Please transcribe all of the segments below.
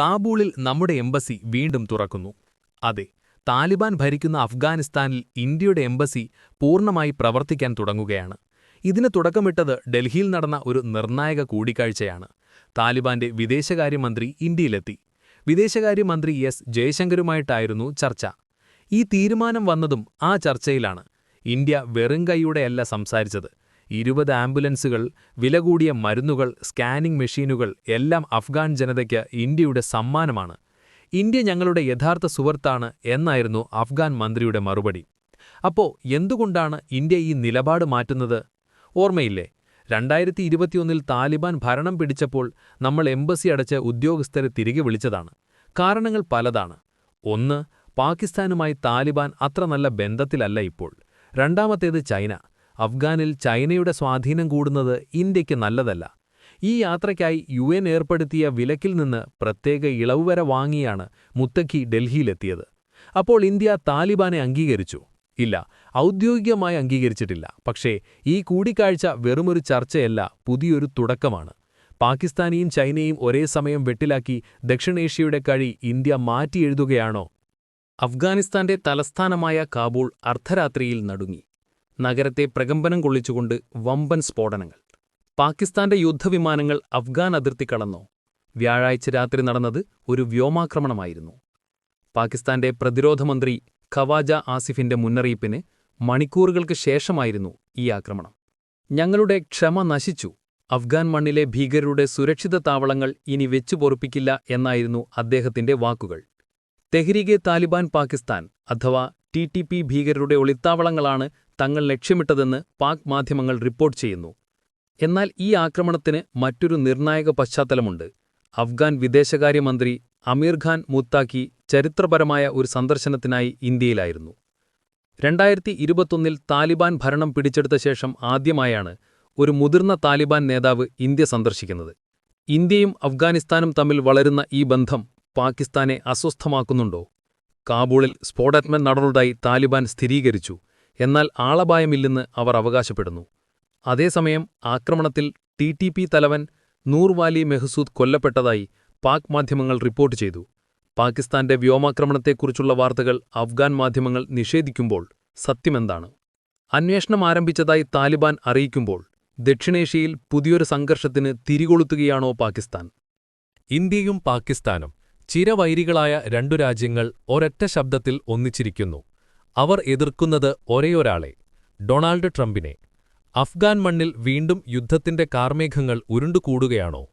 കാബൂളിൽ നമ്മുടെ എംബസി വീണ്ടും തുറക്കുന്നു. അതെ താലിബാൻ ഭരിക്കുന്ന അഫ്ഗാനിസ്ഥാനിൽ ഇന്ത്യയുടെ എംബസി പൂർണമായി പ്രവർത്തിക്കാൻ തുടങ്ങുകയാണ്. ഇതിന് തുടക്കമിട്ടത് ഡൽഹിയിൽ നടന്ന ഒരു നിർണായക കൂടിക്കാഴ്ചയാണ്. താലിബാന്റെ വിദേശകാര്യമന്ത്രി ഇന്ത്യയിലെത്തി. വിദേശകാര്യമന്ത്രി എസ്. ജയശങ്കരുമായിട്ടായിരുന്നു ചർച്ച. ഈ തീരുമാനം വന്നതും ആ ചർച്ചയിലാണ്. ഇന്ത്യ വെറും കൈയോടെയല്ല സംസാരിച്ചത്. ഇരുപത് ആംബുലൻസുകൾ വില കൂടിയ മരുന്നുകൾ സ്കാനിംഗ് മെഷീനുകൾ എല്ലാം അഫ്ഗാൻ ജനതയ്ക്ക് ഇന്ത്യയുടെ സമ്മാനമാണ്. ഇന്ത്യ ഞങ്ങളുടെ യഥാർത്ഥ സുഹൃത്താണ് എന്നായിരുന്നു അഫ്ഗാൻ മന്ത്രിയുടെ മറുപടി. അപ്പോ എന്തുകൊണ്ടാണ് ഇന്ത്യ ഈ നിലപാട് മാറ്റുന്നത്? ഓർമ്മയില്ലേ? രണ്ടായിരത്തി ഇരുപത്തിയൊന്നിൽ താലിബാൻ ഭരണം പിടിച്ചപ്പോൾ നമ്മൾ എംബസി അടച്ച് ഉദ്യോഗസ്ഥരെ തിരികെ വിളിച്ചതാണ്. കാരണങ്ങൾ പലതാണ്. ഒന്ന് പാകിസ്ഥാനുമായി താലിബാൻ അത്ര നല്ല ബന്ധത്തിലല്ല ഇപ്പോൾ. രണ്ടാമത്തേത് ചൈന. അഫ്ഗാനിൽ ചൈനയുടെ സ്വാധീനം കൂടുന്നത് ഇന്ത്യയ്ക്ക് നല്ലതല്ല. ഈ യാത്രയ്ക്കായി യു എൻ ഏർപ്പെടുത്തിയ വിലക്കിൽ നിന്ന് പ്രത്യേക ഇളവ് വരെ വാങ്ങിയാണ് മുത്തഖി ഡൽഹിയിലെത്തിയത്. അപ്പോൾ ഇന്ത്യ താലിബാനെ അംഗീകരിച്ചു. ഇല്ല ഔദ്യോഗികമായി അംഗീകരിച്ചിട്ടില്ല. പക്ഷേ ഈ കൂടിക്കാഴ്ച വെറുമൊരു ചർച്ചയല്ല പുതിയൊരു തുടക്കമാണ്. പാകിസ്ഥാനെയും ചൈനയും ഒരേ സമയം വെട്ടിലാക്കി ദക്ഷിണേഷ്യയുടെ കഴി ഇന്ത്യ മാറ്റിയെഴുതുകയാണോ? അഫ്ഗാനിസ്ഥാന്റെ തലസ്ഥാനമായ കാബൂൾ അർദ്ധരാത്രിയിൽ നടുങ്ങി. നഗരത്തെ പ്രകമ്പനം കൊള്ളിച്ചുകൊണ്ട് വമ്പൻ സ്ഫോടനങ്ങൾ. പാകിസ്ഥാന്റെ യുദ്ധവിമാനങ്ങൾ അഫ്ഗാൻ അതിർത്തി കടന്നോ. വ്യാഴാഴ്ച രാത്രി നടന്നത് ഒരു വ്യോമാക്രമണമായിരുന്നു. പാകിസ്ഥാന്റെ പ്രതിരോധമന്ത്രി ഖവാജ ആസിഫിന്റെ മുന്നറിയിപ്പിന് മണിക്കൂറുകൾക്ക് ശേഷമായിരുന്നു ഈ ആക്രമണം. ഞങ്ങളുടെ ക്ഷമ നശിച്ചു. അഫ്ഗാൻ മണ്ണിലെ ഭീകരരുടെ സുരക്ഷിത താവളങ്ങൾ ഇനി വെച്ചുപൊറുപ്പിക്കില്ല എന്നായിരുന്നു അദ്ദേഹത്തിന്റെ വാക്കുകൾ. തെഹ്രീഗെ താലിബാൻ പാകിസ്ഥാൻ അഥവാ ടി ടി പി ഭീകരരുടെ ഒളിത്താവളങ്ങളാണ് തങ്ങൾ ലക്ഷ്യമിട്ടതെന്ന് പാക് മാധ്യമങ്ങൾ റിപ്പോർട്ട് ചെയ്യുന്നു. എന്നാൽ ഈ ആക്രമണത്തിന് മറ്റൊരു നിർണായക പശ്ചാത്തലമുണ്ട്. അഫ്ഗാൻ വിദേശകാര്യമന്ത്രി അമീർ ഖാൻ മുത്താക്കി ചരിത്രപരമായ ഒരു സന്ദർശനത്തിനായി ഇന്ത്യയിലായിരുന്നു. രണ്ടായിരത്തി ഇരുപത്തൊന്നിൽ താലിബാൻ ഭരണം പിടിച്ചെടുത്ത ശേഷം ആദ്യമായാണ് ഒരു മുതിർന്ന താലിബാൻ നേതാവ് ഇന്ത്യ സന്ദർശിക്കുന്നത്. ഇന്ത്യയും അഫ്ഗാനിസ്ഥാനും തമ്മിൽ വളരുന്ന ഈ ബന്ധം പാകിസ്ഥാനെ അസ്വസ്ഥമാക്കുന്നുണ്ടോ? കാബൂളിൽ സ്ഫോടനം നടന്നതായി താലിബാൻ സ്ഥിരീകരിച്ചു. എന്നാൽ ആളപായമില്ലെന്ന് അവർ അവകാശപ്പെടുന്നു. അതേസമയം ആക്രമണത്തിൽ ടി ടി പി തലവൻ നൂർവാലി മെഹ്സൂദ് കൊല്ലപ്പെട്ടതായി പാക് മാധ്യമങ്ങൾ റിപ്പോർട്ട് ചെയ്തു. പാകിസ്ഥാന്റെ വ്യോമാക്രമണത്തെക്കുറിച്ചുള്ള വാർത്തകൾ അഫ്ഗാൻ മാധ്യമങ്ങൾ നിഷേധിക്കുമ്പോൾ സത്യമെന്താണ്? അന്വേഷണം ആരംഭിച്ചതായി താലിബാൻ അറിയിക്കുമ്പോൾ ദക്ഷിണേഷ്യയിൽ പുതിയൊരു സംഘർഷത്തിന് തിരികൊളുത്തുകയാണോ പാകിസ്ഥാൻ? ഇന്ത്യയും പാകിസ്ഥാനും ചിരവൈരികളായ രണ്ടു രാജ്യങ്ങൾ ഒരൊറ്റ ശബ്ദത്തിൽ ഒന്നിച്ചിരിക്കുന്നു. അവർ എതിർക്കുന്നത് ഒരേയൊരാളെ ഡൊണാൾഡ് ട്രംപിനെ. അഫ്ഗാൻ മണ്ണിൽ വീണ്ടും യുദ്ധത്തിന്റെ കാർമേഘങ്ങൾ ഉരുണ്ടുകൂടുകയാണോ?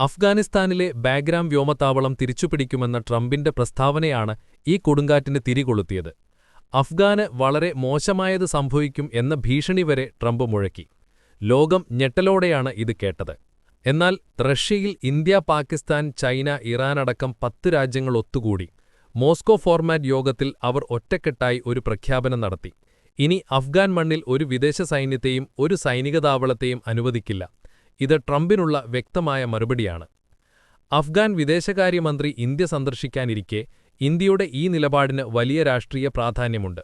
അഫ്ഗാനിസ്ഥാനിലെ ബാഗ്രാം വ്യോമത്താവളം തിരിച്ചുപിടിക്കുമെന്ന ട്രംപിന്റെ പ്രസ്താവനയാണ് ഈ കൊടുങ്കാറ്റിന് തിരികൊളുത്തിയത്. അഫ്ഗാന് വളരെ മോശമായത് സംഭവിക്കും എന്ന ഭീഷണി വരെ ട്രംപ് മുഴക്കി. ലോകം ഞെട്ടലോടെയാണ് ഇത് കേട്ടത്. എന്നാൽ റഷ്യയിൽ ഇന്ത്യ പാകിസ്ഥാൻ ചൈന ഇറാൻ അടക്കം പത്ത് രാജ്യങ്ങൾ ഒത്തുകൂടി. മോസ്കോ ഫോർമാറ്റ് യോഗത്തിൽ അവർ ഒറ്റക്കെട്ടായി ഒരു പ്രഖ്യാപനം നടത്തി. ഇനി അഫ്ഗാൻ മണ്ണിൽ ഒരു വിദേശ സൈന്യത്തെയും ഒരു സൈനിക താവളത്തെയും അനുവദിക്കില്ല. ഇത് ട്രംപിനുള്ള വ്യക്തമായ മറുപടിയാണ്. അഫ്ഗാൻ വിദേശകാര്യമന്ത്രി ഇന്ത്യ സന്ദർശിക്കാനിരിക്കെ ഇന്ത്യയുടെ ഈ നിലപാടിന് വലിയ രാഷ്ട്രീയ പ്രാധാന്യമുണ്ട്.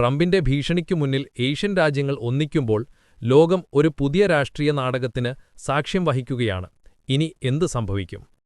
ട്രംപിന്റെ ഭീഷണിക്കു മുന്നിൽ ഏഷ്യൻ രാജ്യങ്ങൾ ഒന്നിക്കുമ്പോൾ ലോകം ഒരു പുതിയ രാഷ്ട്രീയ നാടകത്തിന് സാക്ഷ്യം വഹിക്കുകയാണ്. ഇനി എന്ത് സംഭവിക്കും?